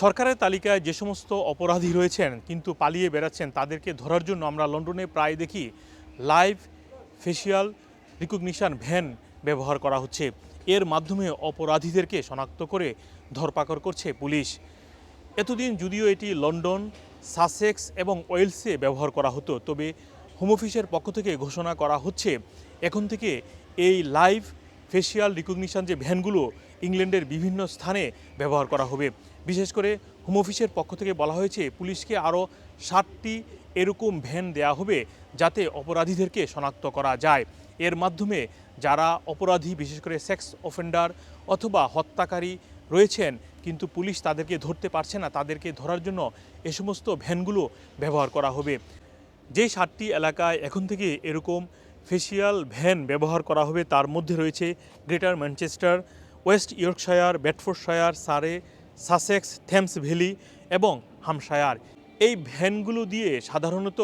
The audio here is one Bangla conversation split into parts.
সরকারের তালিকায় যে সমস্ত অপরাধী রয়েছেন কিন্তু পালিয়ে বেড়াচ্ছেন তাদেরকে ধরার জন্য আমরা লন্ডনে প্রায় দেখি লাইভ ফেসিয়াল রিকগনিশন ভ্যান ব্যবহার করা হচ্ছে। এর মাধ্যমে অপরাধীদেরকে শনাক্ত করে ধরপাকড় করছে পুলিশ। এতদিন যদিও এটি লন্ডন, সাসেক্স এবং ওয়েলসে ব্যবহার করা হতো, তবে হোম অফিসের পক্ষ থেকে ঘোষণা করা হচ্ছে, এখন থেকে এই লাইভ ফেসিয়াল রিকগনিশন যে ভ্যানগুলো ইংল্যান্ডের বিভিন্ন স্থানে ব্যবহার করা হবে। বিশেষ করে হোম অফিসের পক্ষ থেকে বলা হয়েছে, পুলিশকে আরও ষাটটি এরকম ভ্যান দেয়া হবে যাতে অপরাধীদেরকে শনাক্ত করা যায়। এর মাধ্যমে যারা অপরাধী, বিশেষ করে সেক্স অফেন্ডার অথবা হত্যাকারী রয়েছেন, কিন্তু পুলিশ তাদেরকে ধরতে পারছে না, তাদেরকে ধরার জন্য এ সমস্ত ভ্যানগুলো ব্যবহার করা হবে। যে সাতটি এলাকায় এখন থেকে এরকম ফেসিয়াল ভ্যান ব্যবহার করা হবে, তার মধ্যে রয়েছে Greater Manchester West Yorkshire Bedfordshire Surrey Sussex Thames valley এবং হামশায়ার এই ভ্যানগুলো দিয়ে সাধারণত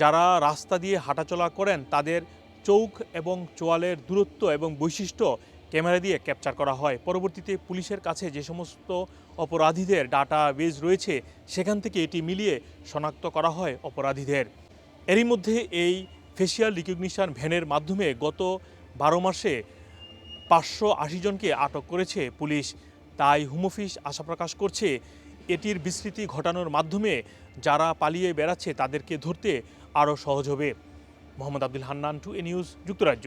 যারা রাস্তা দিয়ে হাঁটাচলা করেন, তাদের চৌক এবং চোয়ালের দূরত্ব এবং বৈশিষ্ট্য ক্যামেরা দিয়ে ক্যাপচার করা হয়। পরবর্তীতে পুলিশের কাছে যে সমস্ত অপরাধীদের ডাটা বেজ রয়েছে, সেখান থেকে এটি মিলিয়ে শনাক্ত করা হয় অপরাধীদের। এরই মধ্যে এই ফেসিয়াল রিকগনিশন ভ্যানের মাধ্যমে গত বারো মাসে পাঁচশো আশি জনকে আটক করেছে পুলিশ। তাই হোম অফিস আশা প্রকাশ করছে, এটির বিস্তৃতি ঘটানোর মাধ্যমে যারা পালিয়ে বেড়াচ্ছে তাদেরকে ধরতে আরও সহজ হবে। মোহাম্মদ আব্দুল হান্নান, টু এ নিউজ, যুক্তরাজ্য।